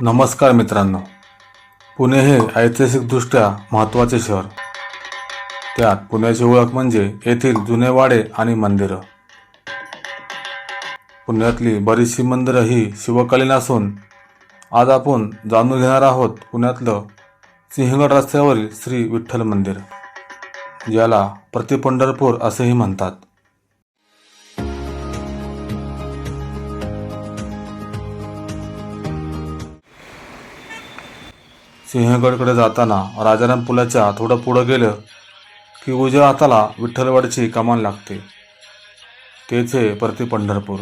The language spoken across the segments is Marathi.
नमस्कार मित्रांनो. पुणे हे ऐतिहासिकदृष्ट्या महत्त्वाचे शहर. त्यात पुण्याची ओळख म्हणजे येथील जुने वाडे आणि मंदिरं. पुण्यातली बरीचशी मंदिरं ही शिवकालीन असून आज आपण जाणून घेणार आहोत पुण्यातलं सिंहगड रस्त्यावरील श्री विठ्ठल मंदिर ज्याला प्रतिपंढरपूर असेही म्हणतात. सिंहगडकडे जाताना राजाराम पुलाच्या थोडं पुढं गेलं की उजव्या हाताला विठ्ठलवाडीची कमान लागते. तेथे हे प्रति पंढरपूर.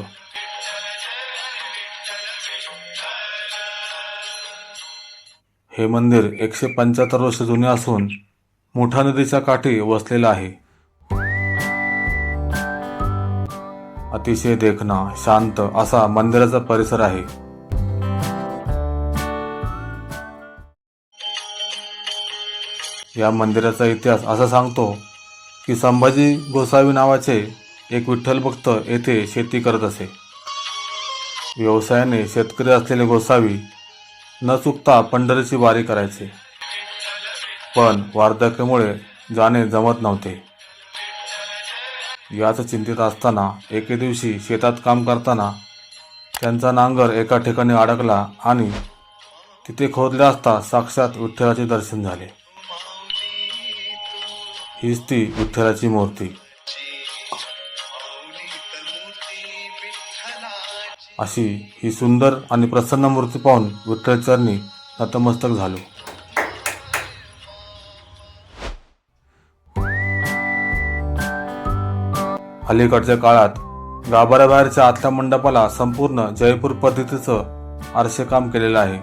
हे मंदिर एकशे पंच्याहत्तर वर्ष जुने असून मुठा नदीच्या काठी वसलेलं आहे. अतिशय देखणा शांत असा मंदिराचा परिसर आहे. या मंदिराचा इतिहास असा सांगतो की संभाजी गोसावी नावाचे एक विठ्ठल भक्त येथे शेती करत असे. व्यवसायाने शेतकरी असलेले गोसावी न चुकता पंढरीची वारी करायचे. पण वार्धक्यामुळे जाणे जमत नव्हते. याच चिंतित असताना एके दिवशी शेतात काम करताना त्यांचा नांगर एका ठिकाणी अडकला आणि तिथे खोदले असता साक्षात विठ्ठलाचे दर्शन झाले. हीच ती विठ्ठलाची मूर्ती. अशी ही सुंदर आणि प्रसन्न मूर्ती पाहून विठ्ठलचरणी नतमस्तक झालो. अलीकडच्या काळात गाभाऱ्याबाहेरच्या आतल्या मंडपाला संपूर्ण जयपूर पद्धतीचं आरशे काम केलेलं आहे.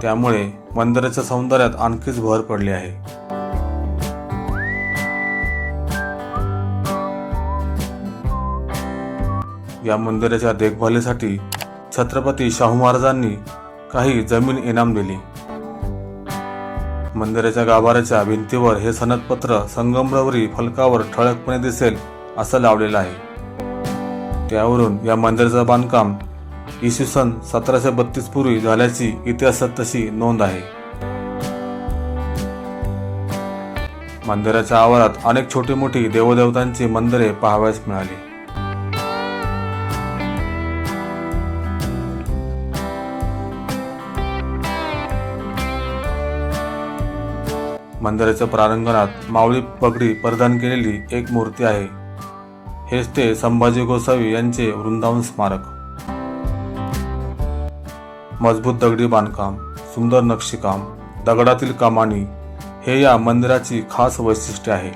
त्यामुळे मंदिराच्या सौंदर्यात आणखीच भर पडली आहे. या मंदिराच्या देखभालीसाठी छत्रपती शाहू महाराजांनी काही जमीन इनाम दिली. मंदिराच्या गाभाऱ्याच्या भिंतीवर हे सनदपत्र संगमरवरी फलकावर ठळकपणे दिसेल असं लावलेलं आहे. त्यावरून या मंदिराचं बांधकाम इसवी सन सतराशे बत्तीस पूर्वी झाल्याची इतिहासात तशी नोंद आहे. मंदिराच्या आवारात अनेक छोटी मोठी देवदेवतांची मंदिरे पाहावयास मिळाली. मंदिराच्या प्रारंगणात मावळी पगडी परिधान केलेली एक मूर्ती आहे. हेच ते संभाजी गोसावी यांचे वृंदावन स्मारक. मजबूत दगडी बांधकाम सुंदर नक्षीकाम दगडातील कमानी हे या मंदिराची खास वैशिष्ट्य आहे.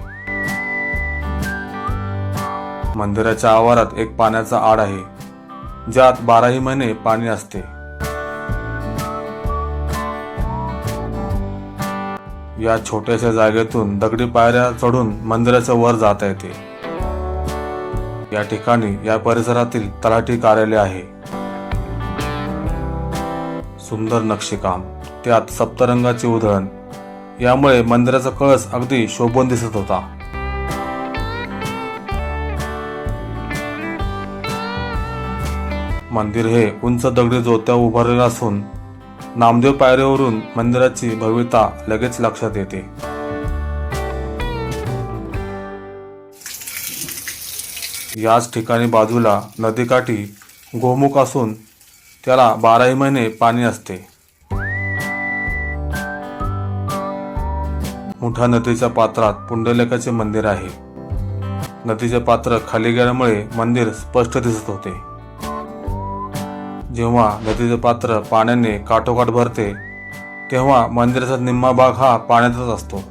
मंदिराच्या आवारात एक पाण्याचा आड आहे ज्यात बाराही महिने पाणी असते. या छोट्याशा जागेतून दगडी पायऱ्या चढून मंदिराच्या वर जाता येते. या ठिकाणी या परिसरातील तलाठी कार्यालय आहे. सुंदर नक्षीकाम त्यात सप्तरंगाचे उधळण यामुळे मंदिराचा कळस अगदी शोभून दिसत होता. मंदिर हे उंच दगडी जोत्या उभारलेलं असून नामदेव पायऱ्यावरून मंदिराची भव्यता लगेच लक्षात येते. याच ठिकाणी बाजूला नदीकाठी गोमुख असून त्याला बाराही महिने पाणी असते. मुठा नदीच्या पात्रात पुंडलेखाचे मंदिर आहे. नदीचे पात्र खाली गेल्यामुळे मंदिर स्पष्ट दिसत होते. जेव्हा नदीचे पात्र पाण्याने काठोकाठ भरते तेव्हा मंदिराचा निम्मा भाग हा पाण्यातच असतो.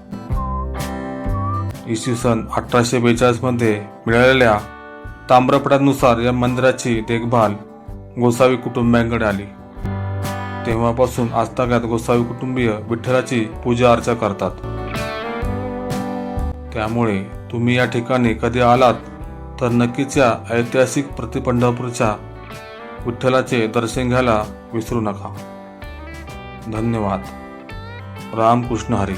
इसवी सन अठराशे बेचाळीसमध्ये मिळालेल्या ताम्रपटानुसार या मंदिराची देखभाल गोसावी कुटुंबियांकडे आली. तेव्हापासून आजतागात गोसावी कुटुंबीय विठ्ठलाची पूजा अर्चा करतात. त्यामुळे तुम्ही या ठिकाणी कधी आलात तर नक्कीच या ऐतिहासिक प्रतिपंढरपूरच्या विठ्ठलाचे दर्शन घ्यायला विसरू नका. धन्यवाद. रामकृष्ण हरी.